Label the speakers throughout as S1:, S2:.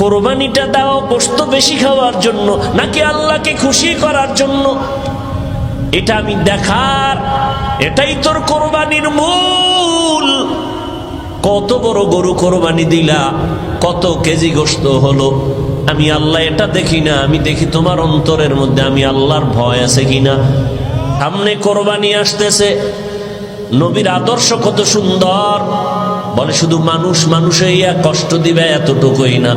S1: কোরবানিটা দাও গোস্ত বেশি খাওয়ার জন্য, নাকি আল্লাহকে খুশি করার জন্য? এটা আমি দেখার, এটাই তোর কোরবানির মূল। কত বড় গরু কোরবানি দিলা, কত কেজি গোস্ত হলো? আমি আল্লাহ এটা দেখি না, আমি দেখি তোমার অন্তরের মধ্যে, আমি আল্লাহর ভয় আছে কিনা? সামনে কোরবানি আসতেছে, নবীর আদর্শ কত সুন্দর। বলে শুধু মানুষ মানুষে ইয়া কষ্ট দিবে এতটুকুই না।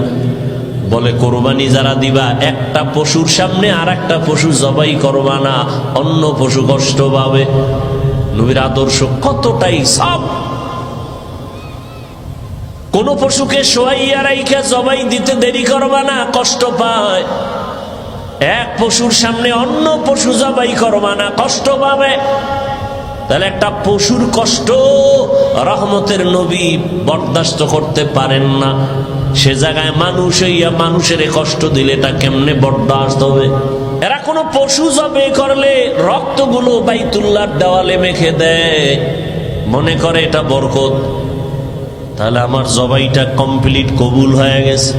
S1: বলে, কোরবানি যারা দিবা, একটা পশুর সামনে আর একটা পশু জবাই করবা না, অন্য পশু কষ্ট পাবে। নবীর আদর্শ কতটাই সব কোন পশুকে শোয়াইয়া রাইখা জবাই দিতে দেরি করবা না, কষ্ট পায়। এক পশুর সামনে অন্য পশু জবাই করবা না, কষ্ট পাবে। তাহলে একটা পশুর কষ্ট রহমতের নবী বরদাস্ত করতে পারেন না। সে জায়গায় মানুষ হইয়া মানুষের কষ্ট দিলে তা কেমনে বরদাস্ত হবে? এরা কোনো পশু জবে করলে রক্তগুলো বাইতুল্লার দেওয়ালে মেখে দেয়। মনে করে এটা বরকত। তাহলে আমার জবাইটা কমপ্লিট কবুল হয়ে গেছে।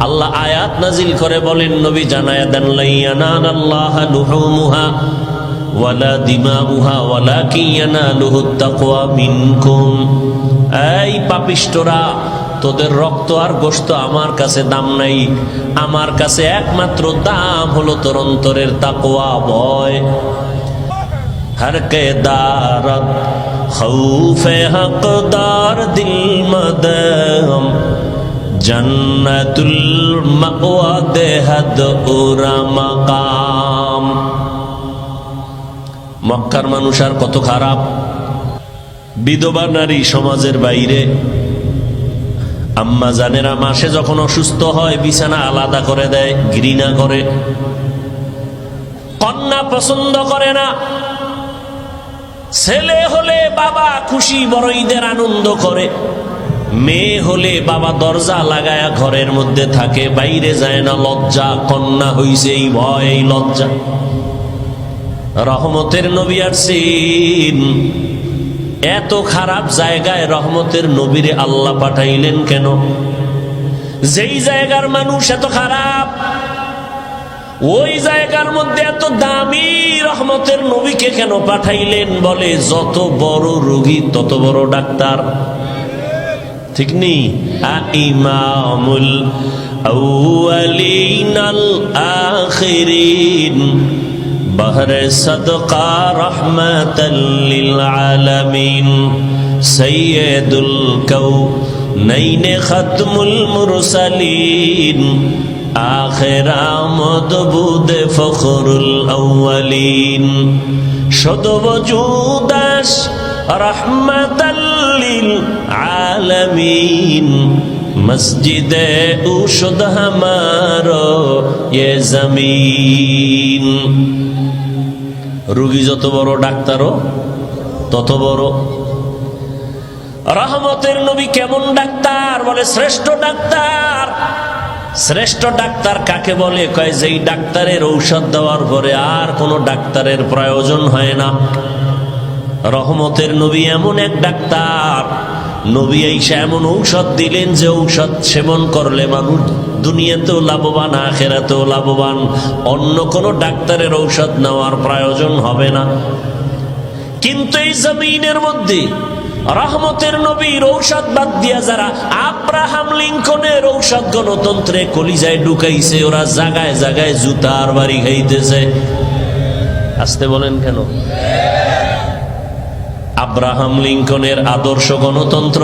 S1: আল্লাহ আয়াত নাজিল করে বলেন, নবী জানায়া দেন লাইয়ানান আল্লাহ লুহুমুহা ওয়ালা দিমাউহা ওয়ালা কিয়ানা পাপিষ্টরা তোদের রক্ত আর গোস্ত আমার কাছে দাম নাই। আমার কাছে একমাত্র দাম হলো তোর অন্তরের তাকোয়া ভয়। দারত হকদার দিল মদম জন্নতুল মকওয়া দেহদ উরা মাকাম। মক্কার মানুষ আর কত খারাপ? বিধবা নারী সমাজের বাইরে। আম্মা জানেরা মাসে যখন অসুস্থ হয়, বিছানা আলাদা করে দেয়, ঘৃণা করে। কন্যা পছন্দ করে না। ছেলে হলে বাবা খুশি বড় ঈদের আনন্দ করে। মেয়ে হলে বাবা দরজা লাগায়া ঘরের মধ্যে থাকে, বাইরে যায় না, লজ্জা। কন্যা হইছে এই ভয়, এই লজ্জা। রহমতের নবী আসছেন এত খারাপ জায়গায় রহমতের নবীরে আল্লাহ পাঠাইলেন কেন? যেই জায়গার মানুষ এত খারাপ, ওই জায়গার মধ্যে এত দামি রহমতের নবীকে কেন পাঠাইলেন বলে যত বড় রোগী তত বড় ডাক্তার। ঠিক নেই ইমামুল আউয়ালিন আল আখিরিন। بهر صدقا رحمة للعالمين سيد الكونين ختم المرسلين آخر آمد بود فخر الأولين شد وجودش رحمة للعالمين مسجد اوشد ہمارو یہ زمین রুগী যত বড় ডাক্তারও, তত বড়। রহমতের নবী কেমন ডাক্তার? বলে, শ্রেষ্ঠ ডাক্তার। শ্রেষ্ঠ ডাক্তার কাকে বলে? কয়, যেই ডাক্তারের ঔষধ দেওয়ার পরে আর কোনো ডাক্তারের প্রয়োজন হয় না। রহমতের নবী এমন এক ডাক্তার। নবী এইসা এমন ঔষধ দিলেন যে ঔষধ সেবন করলে মানুষ দুনিয়াতেও লাভবান, আখেরাতেও লাভবান। অন্য কোনো ডাক্তারের ঔষধ নেওয়ার প্রয়োজন হবে না। কিন্তু এই জমিনের মধ্যে রহমতের নবীর ঔষধ বাদ দিয়া যারা আব্রাহাম লিঙ্কনের ঔষধ গণতন্ত্রে কলিজায় ঢুকাইছে, ওরা জাগায় জাগায় জুতার বাড়ি খাইতেছে। আসতে বলেন কেন? আব্রাহাম লিঙ্কনের আদর্শ গণতন্ত্র।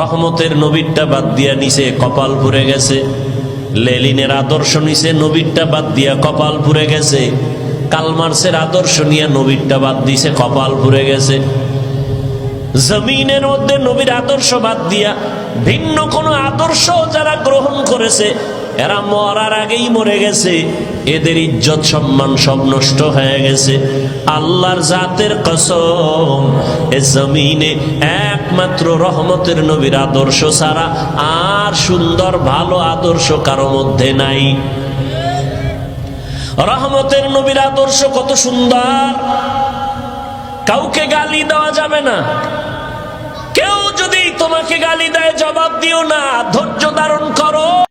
S1: রহমতের নবীরটা বাদ দিয়া নিচে কপাল পুড়ে গেছে। লেলিনের আদর্শ নিচে নবীরটা বাদ দিয়া কপাল পুড়ে গেছে। কালমার্সের আদর্শ নিয়ে নবীরটা বাদ দিছে, কপাল পুড়ে গেছে। জমিনের মধ্যে নবীর আদর্শ বাদ দিয়া ভিন্ন কোনো আদর্শ যারা গ্রহণ করেছে এরা মরার আগেই মরে গেছে। এদের ইজ্জত সম্মান সব নষ্ট হয়ে গেছে। আল্লাহর জাতের কসম, এ জমিনে একমাত্র রহমতের নবীর আদর্শ ছাড়া আর সুন্দর ভালো আদর্শ কারও মধ্যে নাই। রহমতের নবীর আদর্শ কত সুন্দর। কাউকে গালি দেওয়া যাবে না। কেউ যদি তোমাকে গালি দেয়, জবাব দিও না। ধৈর্য